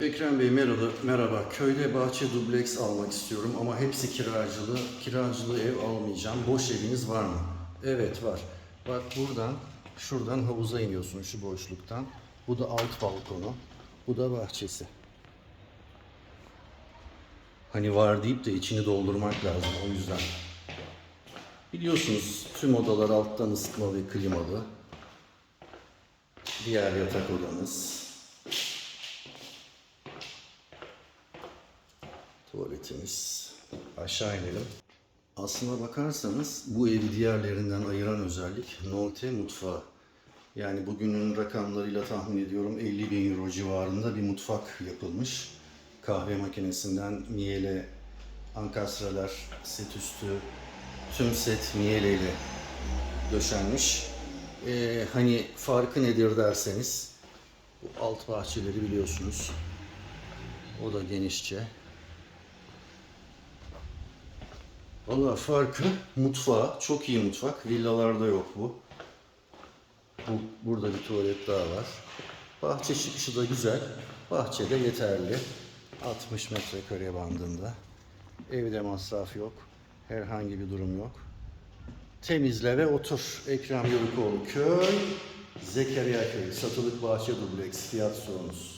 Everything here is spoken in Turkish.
Ekrem Bey merhaba, merhaba. Köyde bahçe dubleks almak istiyorum ama hepsi kiracılı. Kiracılı ev almayacağım. Boş eviniz var mı? Evet var. Bak buradan, şuradan havuza iniyorsun şu boşluktan. Bu da alt balkonu. Bu da bahçesi. Hani var deyip de içini doldurmak lazım o yüzden. Biliyorsunuz tüm odalar alttan ısıtma ve klimalı. Diğer yatak odamız. Tuvaletimiz. Aşağı inelim. Aslına bakarsanız bu evi diğerlerinden ayıran özellik Nolte mutfağı. Yani bugünün rakamlarıyla tahmin ediyorum 50 bin euro civarında bir mutfak yapılmış. Kahve makinesinden miyele, ankastralar, set üstü, tüm set miyele ile döşenmiş. Ee, hani farkı nedir derseniz bu alt bahçeleri biliyorsunuz. O da genişçe. Valla farkı mutfağı. Çok iyi mutfak. Villalarda yok bu. bu. Burada bir tuvalet daha var. Bahçe çıkışı da güzel. Bahçede yeterli. 60 metrekare bandında. Evde masraf yok. Herhangi bir durum yok. Temizle ve otur. Ekrem Yörükoğlu köy. Zekeriya köy. Satılık bahçe dubleks. Fiyat sorunuz.